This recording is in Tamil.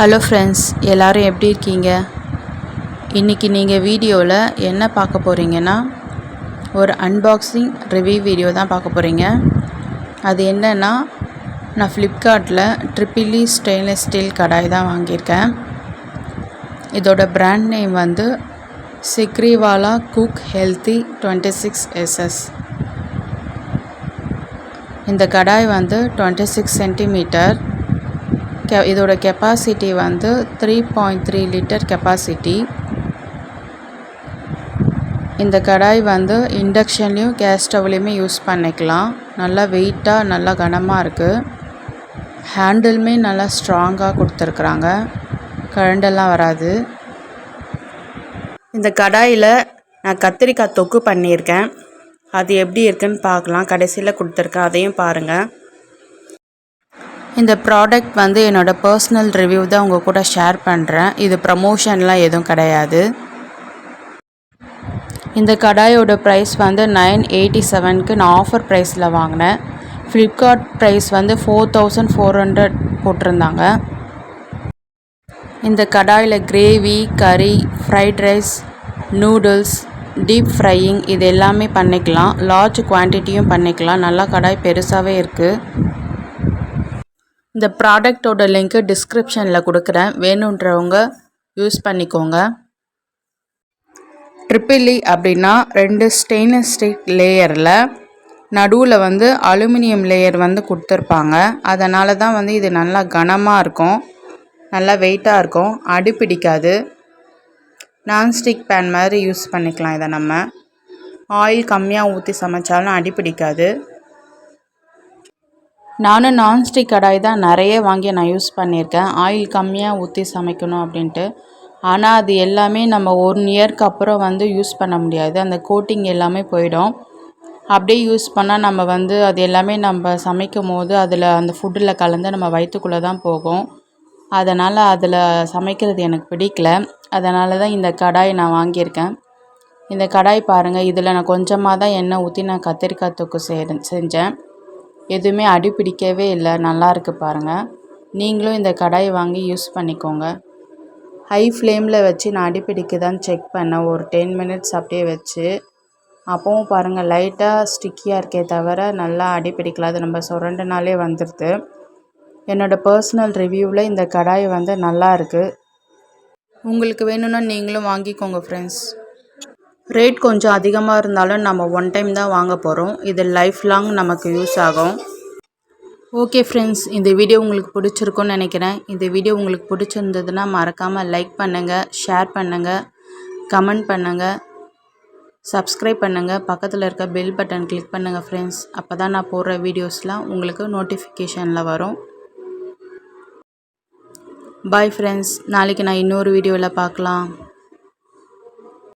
ஹலோ ஃப்ரெண்ட்ஸ் எல்லோரும் எப்படி இருக்கீங்க? இன்றைக்கி நீங்கள் வீடியோவில் என்ன பார்க்க போகிறீங்கன்னா ஒரு அன்பாக்சிங் ரிவ்யூ வீடியோ தான் பார்க்க போகிறீங்க அது என்னென்னா நான் ஃப்ளிப்கார்ட்டில் ட்ரிப்பிளி ஸ்டெயின்லெஸ் ஸ்டீல் கடாய் தான் வாங்கியிருக்கேன். இதோட பிராண்ட் நேம் வந்து சிக்ரிவாலா cook healthy twenty six SS இந்த கடாய் வந்து டுவெண்ட்டி சிக்ஸ் சென்டிமீட்டர் கெ இதோட கெப்பாசிட்டி வந்து three point three litre capacity இந்த கடாய் வந்து இண்டக்ஷன்லேயும் கேஸ் ஸ்டவ்லேயுமே யூஸ் பண்ணிக்கலாம். நல்லா வெயிட்டாக நல்லா கனமாக இருக்குது ஹேண்டிலுமே நல்லா ஸ்ட்ராங்காக கொடுத்துருக்குறாங்க. கரண்டெல்லாம் வராது. இந்த கடாயில் நான் கத்திரிக்காய் தொக்கு பண்ணியிருக்கேன். அது எப்படி இருக்குன்னு பார்க்கலாம். கடைசியில் கொடுத்துருக்கேன் அதையும் பாருங்கள் இந்த ப்ராடக்ட் வந்து என்னோடய பர்சனல் ரிவ்யூ தான் உங்கள் கூட ஷேர் பண்ணுறேன் இது ப்ரமோஷன்லாம் எதுவும் கிடையாது. இந்த கடாயோட ப்ரைஸ் வந்து நைன் எயிட்டி செவனுக்கு நான் ஆஃபர் ப்ரைஸில் வாங்கினேன். ஃப்ளிப்கார்ட் ப்ரைஸ் வந்து ஃபோர் தௌசண்ட் ஃபோர் ஹண்ட்ரட் போட்டிருந்தாங்க. இந்த கடாயில் கிரேவி கறி fried rice noodles deep frying இது எல்லாமே பண்ணிக்கலாம். லார்ஜ் குவான்டிட்டியும் பண்ணிக்கலாம். நல்லா கடாய் பெருசாகவே இருக்குது இந்த ப்ராடக்டோட லிங்க்கு டிஸ்கிரிப்ஷனில் கொடுக்குறேன். வேணுன்றவங்க யூஸ் பண்ணிக்கோங்க. ட்ரிப்பிளி அப்படின்னா ரெண்டு ஸ்டெயின்லெஸ் ஸ்டீல் லேயரில் நடுவில் வந்து அலுமினியம் லேயர் வந்து கொடுத்துருப்பாங்க. அதனால தான் வந்து இது நல்லா கனமாக இருக்கும். நல்லா வெயிட்டாக இருக்கும். அடி பிடிக்காது. நான்ஸ்டிக் பேன் மாதிரி யூஸ் பண்ணிக்கலாம் இதை நம்ம. ஆயில் கம்மியாக ஊற்றி சமைச்சாலும் அடி பிடிக்காது. நானும் நான்ஸ்டிக் கடாய் தான் நிறைய வாங்கி நான் யூஸ் பண்ணியிருக்கேன். ஆயில் கம்மியாக ஊற்றி சமைக்கணும் அப்படின்ட்டு. ஆனால் அது எல்லாமே நம்ம ஒன் இயர்க்கு அப்புறம் வந்து யூஸ் பண்ண முடியாது. அந்த கோட்டிங் எல்லாமே போயிடும். அப்படியே யூஸ் பண்ணால் நம்ம வந்து அது எல்லாமே நம்ம சமைக்கும் போது அதில் அந்த ஃபுட்டில் கலந்து நம்ம வயிற்றுக்குள்ளே தான் போகும். அதனால் அதில் சமைக்கிறது எனக்கு பிடிக்கல. அதனால தான் இந்த கடாய் நான் வாங்கியிருக்கேன். இந்த கடாய் பாருங்கள் இதில் நான் கொஞ்சமாக தான் எண்ணெய் ஊற்றி நான் கத்திரிக்காய் தொக்கு செஞ்சேன். எதுவுமே அடி பிடிக்கவே இல்லை. நல்லா இருக்குது பாருங்கள் நீங்களும் இந்த கடாய் வாங்கி யூஸ் பண்ணிக்கோங்க. ஹை ஃப்ளேமில் வச்சு நான் அடி பிடிக்குதான்னு செக் பண்ணேன். ஒரு டென் மினிட்ஸ் அப்படியே வச்சு. அப்போவும் பாருங்கள் லைட்டாக ஸ்டிக்கியாக இருக்கே தவிர நல்லா அடி பிடிக்கல. அது நம்ம சுரண்டுனாலே வந்துடுது என்னோடய பர்சனல் ரிவ்யூவில் இந்த கடாய் வந்து நல்லா இருக்குது உங்களுக்கு வேணும்னா நீங்களும் வாங்கிக்கோங்க ஃப்ரெண்ட்ஸ் ரேட் கொஞ்சம் அதிகமாக இருந்தாலும் நம்ம ஒன் டைம் தான் வாங்க போகிறோம் இது லைஃப் லாங் நமக்கு யூஸ் ஆகும். ஓகே ஃப்ரெண்ட்ஸ் இந்த வீடியோ உங்களுக்கு பிடிச்சிருக்குன்னு நினைக்கிறேன். இந்த வீடியோ உங்களுக்கு பிடிச்சிருந்ததுன்னா மறக்காமல் லைக் பண்ணுங்கள் ஷேர் பண்ணுங்கள் கமெண்ட் பண்ணுங்கள் சப்ஸ்கிரைப் பண்ணுங்கள் பக்கத்தில் இருக்க பெல் பட்டன் கிளிக் பண்ணுங்கள் ஃப்ரெண்ட்ஸ் அப்போ தான் நான் போடுற வீடியோஸ்லாம் உங்களுக்கு நோட்டிஃபிகேஷனில் வரும். பாய் ஃப்ரெண்ட்ஸ் நாளைக்கு நான் இன்னொரு வீடியோவில் பார்க்கலாம்.